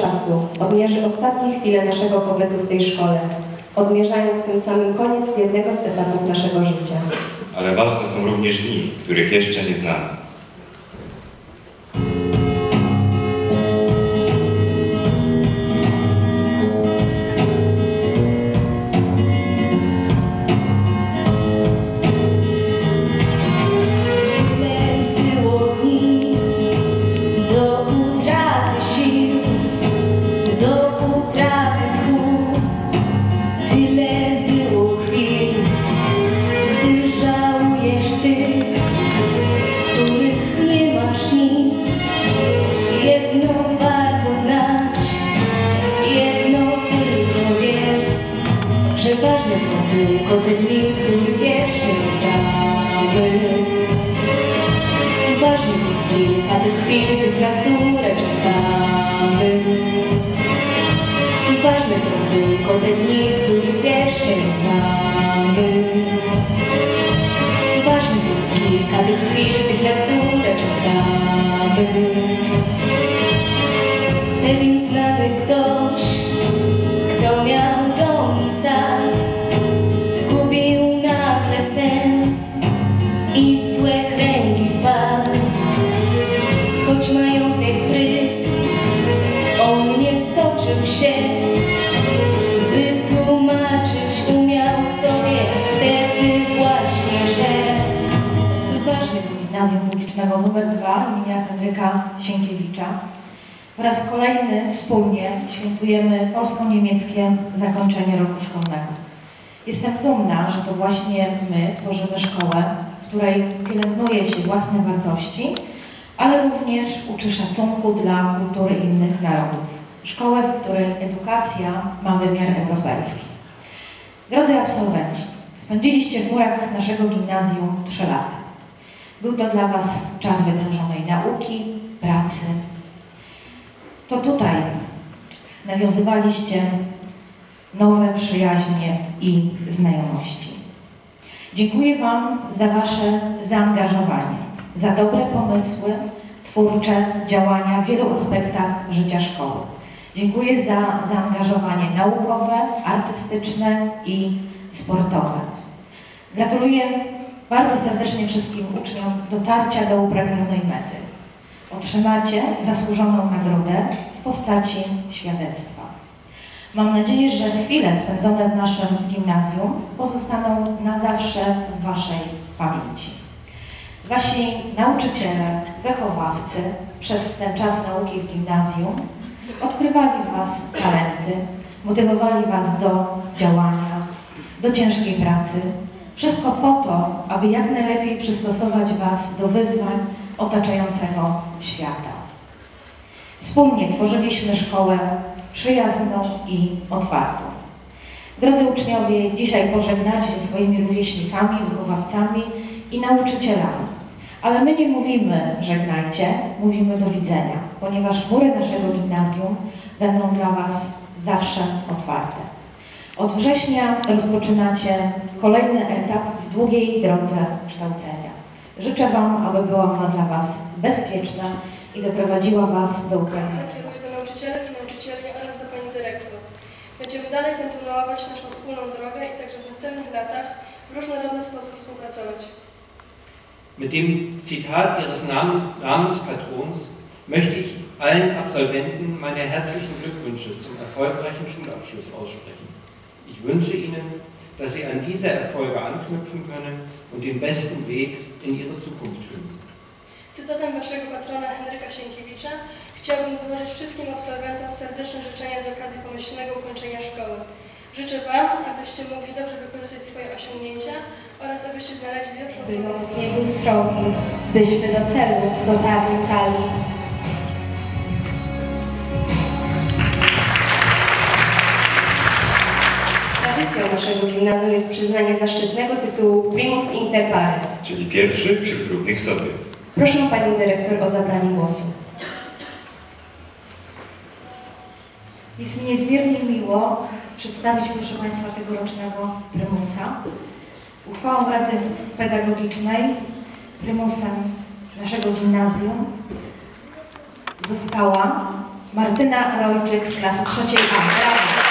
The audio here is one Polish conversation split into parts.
czasu odmierzy ostatnie chwile naszego pobytu w tej szkole, odmierzając tym samym koniec jednego z etapów naszego życia. Ale ważne są również dni, których jeszcze nie znamy. Tych, na które czekamy. Ważne są tylko te dni, których jeszcze nie znamy. Ważnych jest kilka tych chwil, tych, na które czekamy. Pewien znany kto Henryka Sienkiewicza. Po raz kolejny wspólnie świętujemy polsko-niemieckie zakończenie roku szkolnego. Jestem dumna, że to właśnie my tworzymy szkołę, w której pielęgnuje się własne wartości, ale również uczy szacunku dla kultury innych narodów. Szkołę, w której edukacja ma wymiar europejski. Drodzy absolwenci, spędziliście w murach naszego gimnazjum trzy lata. Był to dla Was czas wytężonej nauki, pracy. To tutaj nawiązywaliście nowe przyjaźnie i znajomości. Dziękuję Wam za Wasze zaangażowanie, za dobre pomysły, twórcze działania w wielu aspektach życia szkoły. Dziękuję za zaangażowanie naukowe, artystyczne i sportowe. Gratuluję bardzo serdecznie wszystkim uczniom dotarcia do upragnionej mety. Otrzymacie zasłużoną nagrodę w postaci świadectwa. Mam nadzieję, że chwile spędzone w naszym gimnazjum pozostaną na zawsze w Waszej pamięci. Wasi nauczyciele, wychowawcy przez ten czas nauki w gimnazjum odkrywali w Was talenty, motywowali Was do działania, do ciężkiej pracy. Wszystko po to, aby jak najlepiej przystosować Was do wyzwań otaczającego świata. Wspólnie tworzyliśmy szkołę przyjazną i otwartą. Drodzy uczniowie, dzisiaj pożegnacie się swoimi rówieśnikami, wychowawcami i nauczycielami. Ale my nie mówimy żegnajcie, mówimy do widzenia, ponieważ mury naszego gimnazjum będą dla Was zawsze otwarte. Od września rozpoczynacie kolejny etap w długiej drodze kształcenia. Życzę Wam, aby była ona dla Was bezpieczna i doprowadziła Was do ukończenia. Kieruję do nauczycielek i nauczycieli oraz do Pani Dyrektor. Będziemy dalej kontynuować naszą wspólną drogę i także w następnych latach w różnorodny sposób współpracować. Mit dem Zitat Ihres Namen, Namenspatrons möchte ich allen Absolventen meine herzlichen Glückwünsche zum erfolgreichen Schulabschluss aussprechen. Ich wünsche Ihnen, dass Sie an diese Erfolge anknüpfen können und den besten Weg in Ihre Zukunft finden. Cytatem Waszego patrona Henryka Sienkiewicza chciałbym złożyć wszystkim absolwentom serdeczne życzenia z okazji pomyślnego ukończenia szkoły. Życzę Wam, abyście mogli dobrze wykorzystać swoje osiągnięcia oraz abyście znaleźli lepszą by drogę. los nie był srogi, byśmy do celu dotarli cali. Naszego gimnazjum jest przyznanie zaszczytnego tytułu Primus Inter Pares. czyli pierwszy wśród równych sobie. Proszę Panią Dyrektor o zabranie głosu. Jest mi niezmiernie miło przedstawić, proszę Państwa, tegorocznego prymusa. Uchwałą Rady Pedagogicznej prymusem naszego gimnazjum została Martyna Rojczyk z klasy trzeciej A. Brawo.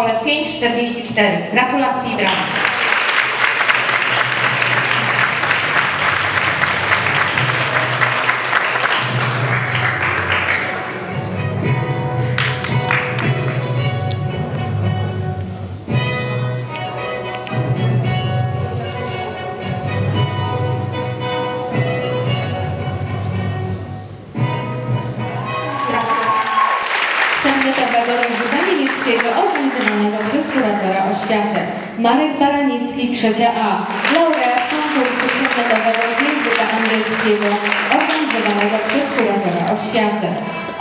Szkole 5,44. Gratulacje i brawa. Trzecia A, laureat konkursu przedmiotowego z języka angielskiego organizowanego przez kuratora oświaty.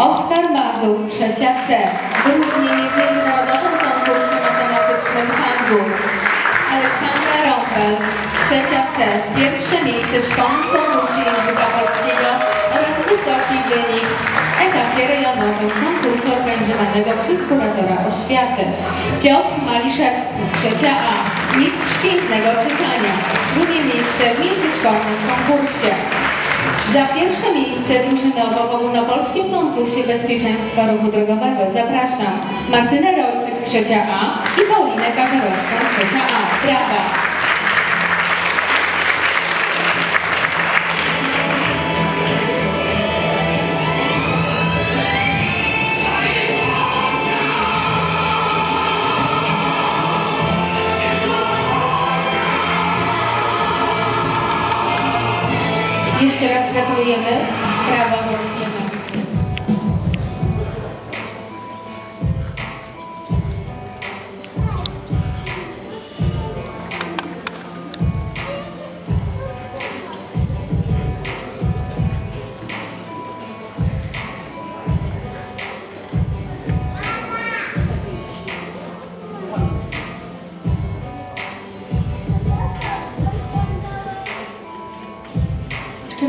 Oskar Mazur, trzecia C, wyróżnienie w międzynarodowym konkursie matematycznym Hamburg. Aleksandra Rompel, trzecia C, pierwsze miejsce w szkolnym konkursie języka polskiego oraz wysoki wynik w etapie rejonowym konkursu organizowanego przez kuratora oświaty. Piotr Maliszewski, trzecia A, mistrz pięknego czytania, drugie miejsce w międzyszkolnym konkursie. Za pierwsze miejsce drużynowo w ogólnopolskim konkursie bezpieczeństwa ruchu drogowego zapraszam Martynę Rojczyk, trzecia A i Paulinę Kaczorowską, trzecia A. Brawa! Jeszcze raz gratulujemy. Brawo, głośniemy.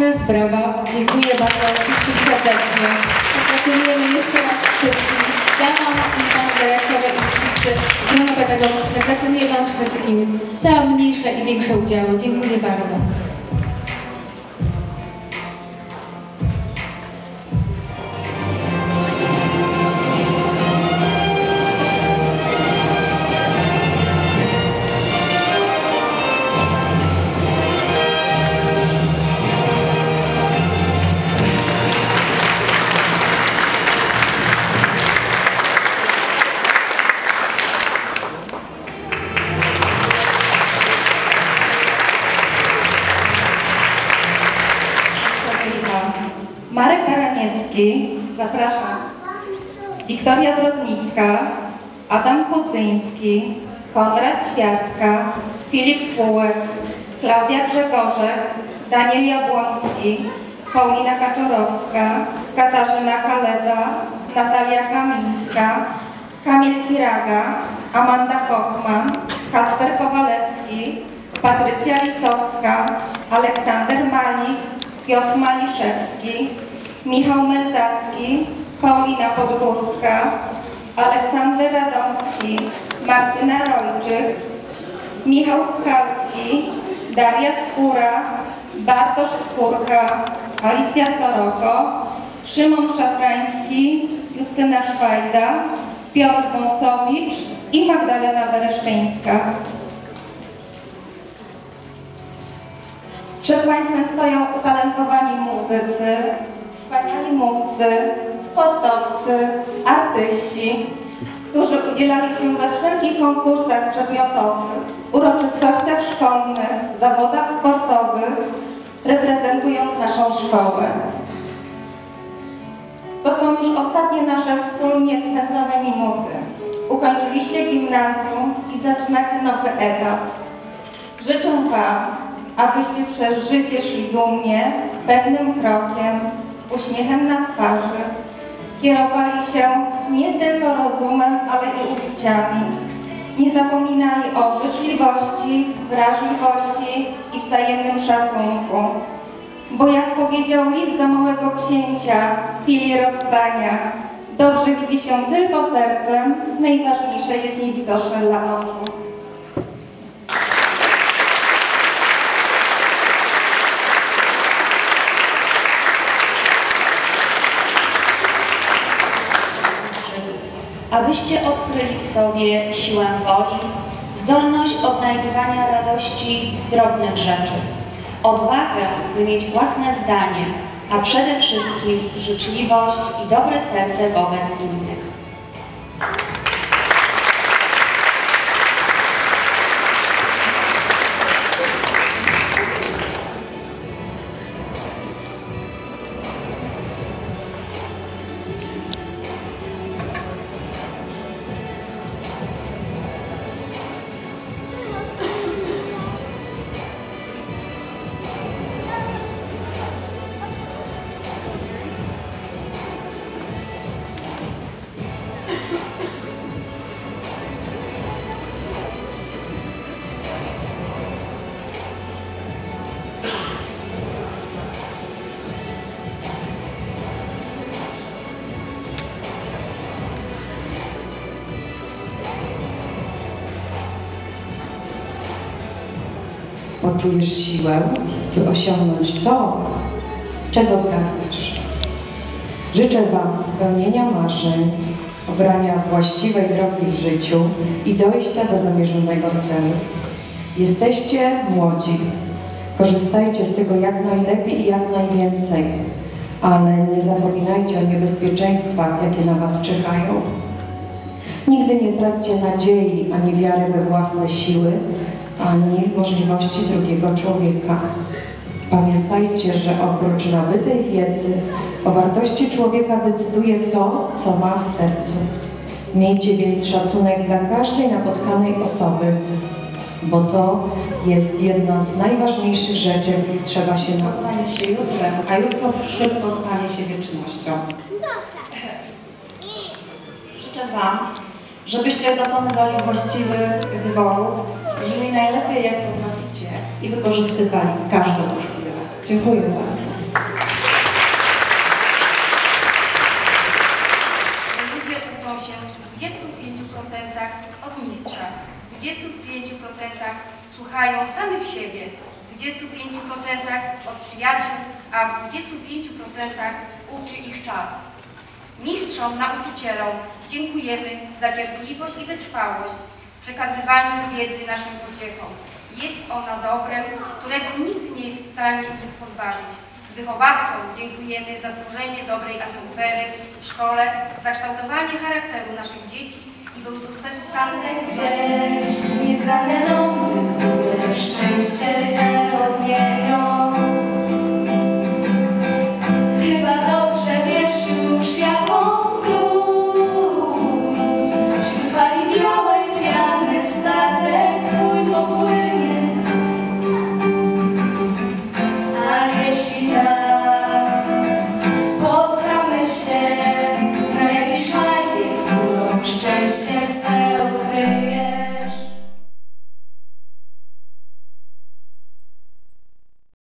Brawa. Dziękuję bardzo wszystkim serdecznie. Gratulujemy jeszcze raz wszystkim. Damom i panu dyrektorowi i wszyscy grono pedagogiczne. Gratuluję wam wszystkim za mniejsze i większe udziały. Dziękuję bardzo. Marek Baraniecki, zapraszam. Wiktoria Brodnicka, Adam Kucyński, Konrad Ćwiartka, Filip Fułek, Klaudia Grzegorzek, Daniel Jabłoński, Paulina Kaczorowska, Katarzyna Kaleta, Natalia Kamińska, Kamil Kiraga, Amanda Kochman, Kacper Kowalewski, Patrycja Lisowska, Aleksander Malik, Piotr Maliszewski, Michał Merzacki, Paulina Podgórska, Aleksander Radomski, Martyna Rojczyk, Michał Skalski, Daria Skóra, Bartosz Skórka, Alicja Soroko, Szymon Szafrański, Justyna Szwajda, Piotr Wąsowicz i Magdalena Wereszczyńska. Przed Państwem stoją utalentowani muzycy, wspaniali mówcy, sportowcy, artyści, którzy udzielali się we wszelkich konkursach przedmiotowych, uroczystościach szkolnych, zawodach sportowych, reprezentując naszą szkołę. To są już ostatnie nasze wspólnie spędzone minuty. Ukończyliście gimnazjum i zaczynacie nowy etap. Życzę Wam, abyście przez życie szli dumnie, pewnym krokiem, z uśmiechem na twarzy, kierowali się nie tylko rozumem, ale i uczuciami. Nie zapominali o życzliwości, wrażliwości i wzajemnym szacunku. Bo jak powiedział list do małego księcia w chwili rozstania, Dobrze widzi się tylko sercem, najważniejsze jest niewidoczne dla oczu. Abyście odkryli w sobie siłę woli, zdolność odnajdywania radości z drobnych rzeczy, odwagę, by mieć własne zdanie, a przede wszystkim życzliwość i dobre serce wobec innych. Poczujesz siłę, by osiągnąć to, czego pragniesz. Życzę Wam spełnienia marzeń, obrania właściwej drogi w życiu i dojścia do zamierzonego celu. Jesteście młodzi. Korzystajcie z tego jak najlepiej i jak najwięcej, ale nie zapominajcie o niebezpieczeństwach, jakie na Was czyhają. Nigdy nie traćcie nadziei ani wiary we własne siły, ani w możliwości drugiego człowieka. Pamiętajcie, że oprócz nabytej wiedzy o wartości człowieka decyduje to, co ma w sercu. Miejcie więc szacunek dla każdej napotkanej osoby, bo to jest jedna z najważniejszych rzeczy, jakich trzeba się nauczyć. Stanie się jutrem, a jutro szybko stanie się wiecznością. Życzę Wam, żebyście dokonywali właściwych wyborów, żyli najlepiej jak potraficie i wykorzystywali każdą chwilę. Dziękuję bardzo. Ludzie uczą się w 25% od mistrza, w 25% słuchają samych siebie, w 25% od przyjaciół, a w 25% uczy ich czas. Mistrzom, nauczycielom dziękujemy za cierpliwość i wytrwałość w przekazywaniu wiedzy naszym pociechom. Jest ona dobrem, którego nikt nie jest w stanie ich pozbawić. Wychowawcom dziękujemy za tworzenie dobrej atmosfery w szkole, za kształtowanie charakteru naszych dzieci i bezustanne Gdzieś nieznane lądy, które szczęście